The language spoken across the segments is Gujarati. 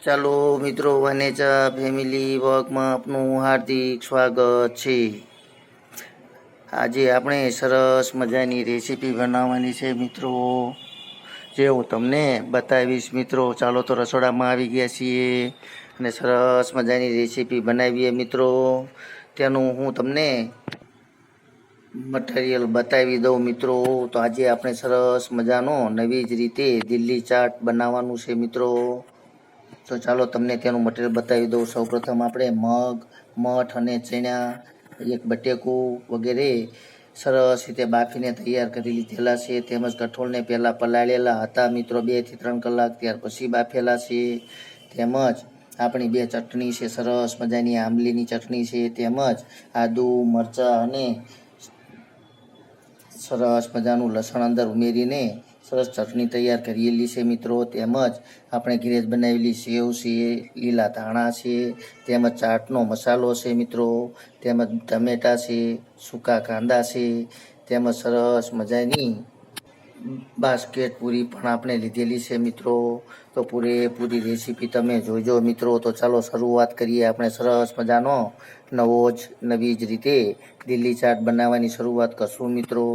ચાલો મિત્રો વાનેચા ફેમિલી વર્કમાં આપનું હાર્દિક સ્વાગત છે. આજે આપણે સરસ મજાની રેસીપી બનાવવાની છે મિત્રો. જે હું તમને બતાવીશ મિત્રો. ચાલો તો રસોડામાં આવી ગયા છીએ અને સરસ મજાની રેસીપી બનાવીએ મિત્રો. તેનું હું તમને મટીરિયલ બતાવી દઉં મિત્રો. તો આજે આપણે સરસ મજાનો નવી જ રીતે દિલ્હી ચાટ બનાવવાનું છે મિત્રો. તો ચાલો તમને તેનું મટીરિયલ બતાવી દઉં. સૌપ્રથમ આપણે મગ, મઠ અને ચણા, એક બટેકું વગેરે સરસ રીતે બાફીને તૈયાર કરી લીધેલા છે. તેમજ કઠોળને પહેલાં પલાળેલા હતા. મિત્રો બેથી ત્રણ કલાક ત્યાર પછી બાફેલા છે. તેમજ આપણી બે ચટણી છે. સરસ મજાની આંબલીની ચટણી છે. તેમજ આદુ, મરચાં અને સરસ મજાનું લસણ અંદર ઉમેરીને સરસ ચટણી તૈયાર કરેલી છે મિત્રો. તેમજ આપણે ઘરે બનાવેલી સેવ છે, લીલા ધાણા છે, તેમજ ચાટનો મસાલો છે મિત્રો. તેમજ ટમેટા છે, સૂકા કાંદા છે. તેમજ સરસ મજાની બાસ્કેટ પૂરી પણ આપણે લીધેલી છે મિત્રો. તો પૂરેપૂરી રેસીપી તમે જોજો મિત્રો. તો ચાલો શરૂઆત કરીએ આપણે સરસ મજાનો નવો જ, નવી જ રીતે દિલ્હી ચાટ બનાવવાની શરૂઆત કરશું મિત્રો.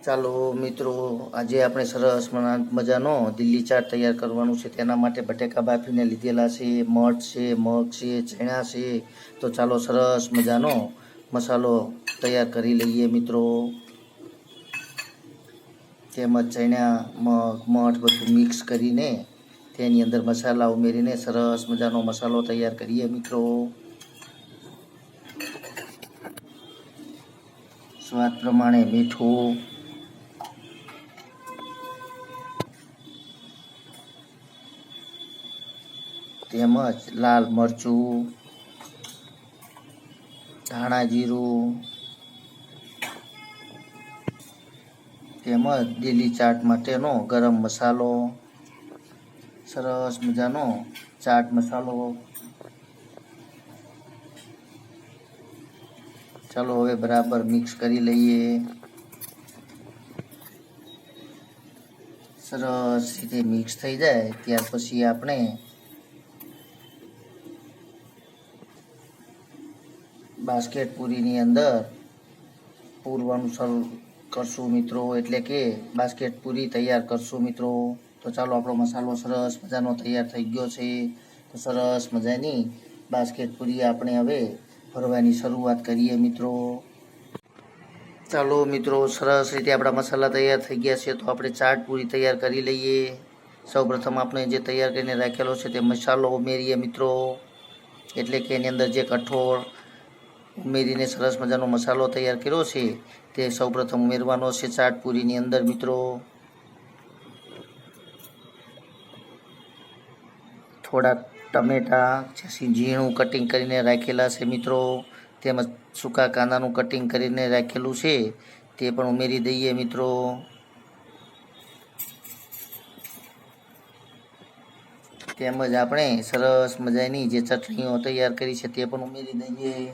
ચાલો મિત્રો, આજે આપણે સરસ મજાનો દિલ્હી ચાટ તૈયાર કરવાનું છે. તેના માટે બટેકા બાફીને લીધેલા છે, મઠ છે, મગ છે, ચણા છે. તો ચાલો સરસ મજાનો મસાલો તૈયાર કરી લઈએ મિત્રો. તેમજ ચણા, મગ, મઠ બધું મિક્સ કરીને તેની અંદર મસાલા ઉમેરીને સરસ મજાનો મસાલો તૈયાર કરીએ મિત્રો. સ્વાદ પ્રમાણે મીઠું તેમજ લાલ મરચું, ધાણા જીરું, તેમજ દિલ્હી ચાટ માટેનો ગરમ મસાલો, સરસ મજાનો ચાટ મસાલો. ચાલો હવે બરાબર મિક્સ કરી લઈએ. સરસ રીતે મિક્સ થઈ જાય, ત્યાર પછી આપણે બાસ્કેટ પૂરીની અંદર પૂરવાનું શરૂ કરશું મિત્રો, એટલે કે બાસ્કેટ પૂરી તૈયાર કરશું મિત્રો. તો ચાલો આપણો મસાલો સરસ મજાનો તૈયાર થઈ ગયો છે. તો સરસ મજાની બાસ્કેટ પૂરી આપણે હવે ભરવાની શરૂઆત કરીએ મિત્રો. ચાલો મિત્રો, સરસ રીતે આપણા મસાલા તૈયાર થઈ ગયા છે. તો આપણે ચાટ પૂરી તૈયાર કરી લઈએ. સૌપ્રથમ આપણે જે તૈયાર કરીને રાખેલો છે તે મસાલો ઉમેરીએ મિત્રો. એટલે કે એની અંદર જે કઠોળ ઉમેરીને સરસ મજાનો મસાલો તૈયાર કર્યો છે. તે સૌપ્રથમ ઉમેરવાનો છે ચાટપુરીની અંદર, મિત્રો. થોડા ટમેટા ઝીણું કટિંગ કરીને રાખેલા છે, મિત્રો. તેમજ સૂકા કાંદાનું કટિંગ કરીને રાખેલું છે. તે પણ ઉમેરી દઈએ, મિત્રો. તેમજ આપણે સરસ મજાની જે ચટણીઓ તૈયાર કરી છે તે પણ ઉમેરી દઈએ.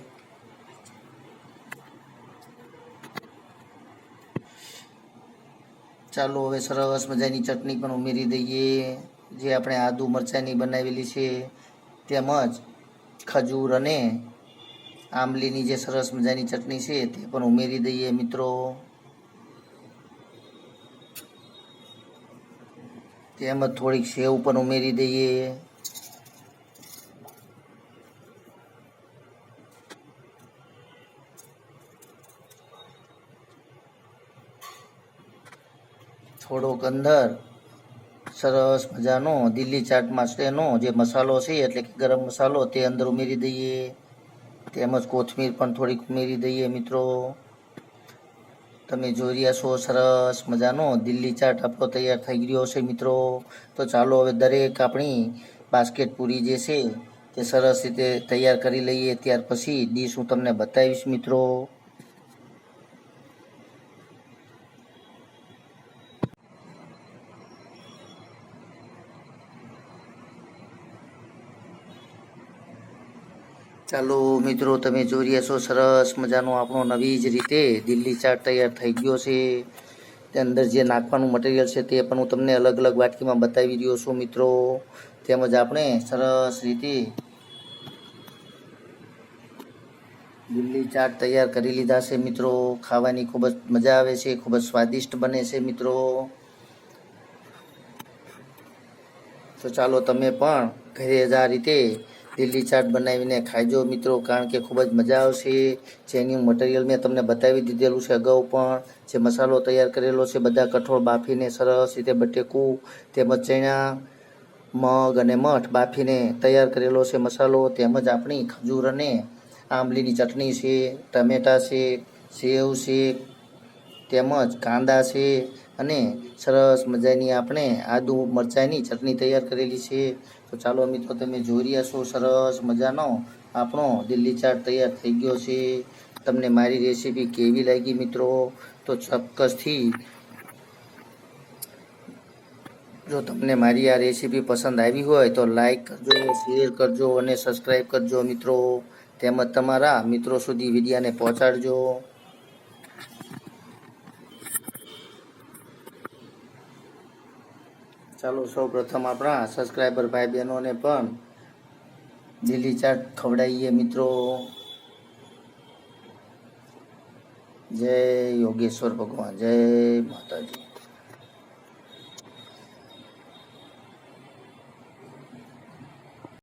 ચાલો હવે સરસ મજાની ચટણી પણ ઉમેરી દઈએ. જે આપણે આદુ મરચાંની બનાવેલી છે, તેમજ ખજૂર અને આંબલીની જે સરસ મજાની ચટણી છે, તે પણ ઉમેરી દઈએ મિત્રો. તેમજ થોડીક સેવ પણ ઉમેરી દઈએ. થોડોક અંદર સરસ મજાનો દિલ્હી ચાટ માટેનો જે મસાલો છે, એટલે કે ગરમ મસાલો તે અંદર ઉમેરી દઈએ. તેમજ કોથમીર પણ થોડીક ઉમેરી દઈએ મિત્રો. તમે જોઈ રહ્યા છો સરસ મજાનો દિલ્હી ચાટ આપણો તૈયાર થઈ ગયો છે મિત્રો. તો ચાલો હવે દરેક આપણી બાસ્કેટ પૂરી જે છે તે સરસ રીતે તૈયાર કરી લઈએ. ત્યાર પછી ડીશ હું તમને બતાવીશ મિત્રો. ચાલો મિત્રો, તમે જોઈ રહ્યા છો, સરસ મજાનો આપણો નવી જ રીતે દિલ્હી ચાટ તૈયાર થઈ ગયો છે. તે અંદર જે નાખવાનું મટીરિયલ છે તે પણ હું તમને અલગ અલગ વાટકીમાં બતાવી રહ્યો છું મિત્રો. તેમજ આપણે સરસ રીતે દિલ્હી ચાટ તૈયાર કરી લીધા છે મિત્રો. ખાવાની ખૂબ જ મજા આવે છે, ખૂબ જ સ્વાદિષ્ટ બને છે મિત્રો. તો ચાલો તમે પણ ઘરે જ આ રીતે લીલી ચાટ બનાવીને ખાઈજો મિત્રો, કારણ કે ખૂબ જ મજા આવશે. જેની મટીરિયલ મેં તમને બતાવી દીધેલું છે અગાઉ પણ. જે મસાલો તૈયાર કરેલો છે, બધા કઠોળ બાફીને સરસ રીતે બટેકું, તેમજ ચણા, મગ અને મઠ બાફીને તૈયાર કરેલો છે મસાલો, તેમજ આપણી ખજૂર અને આંબલીની ચટણી છે, ટમેટા છે, સેવ છે, તેમજ કાંદા છે અને સરસ મજાની આપણે આદુ મરચાંની ચટણી તૈયાર કરેલી છે. તો ચાલો મિત્રો, તમે જોઈ રહ્યા છો સરસ મજાનો આપણો દિલ્હી ચાટ તૈયાર થઈ ગયો છે. તમને મારી રેસીપી કેવી લાગી મિત્રો? તો ચોક્કસથી જો તમને મારી આ રેસીપી પસંદ આવી હોય તો લાઈક કરજો, શેર કરજો અને સબસ્ક્રાઈબ કરજો મિત્રો. તેમજ તમારા મિત્રો સુધી વિડીયાને પહોંચાડજો. ચાલો સૌ પ્રથમ આપણા સબસ્ક્રાઈબર ભાઈ બહેનોને પણ લીલી ચાટ ખવડાવીએ મિત્રો. જય યોગેશ્વર ભગવાન, જય માતાજી.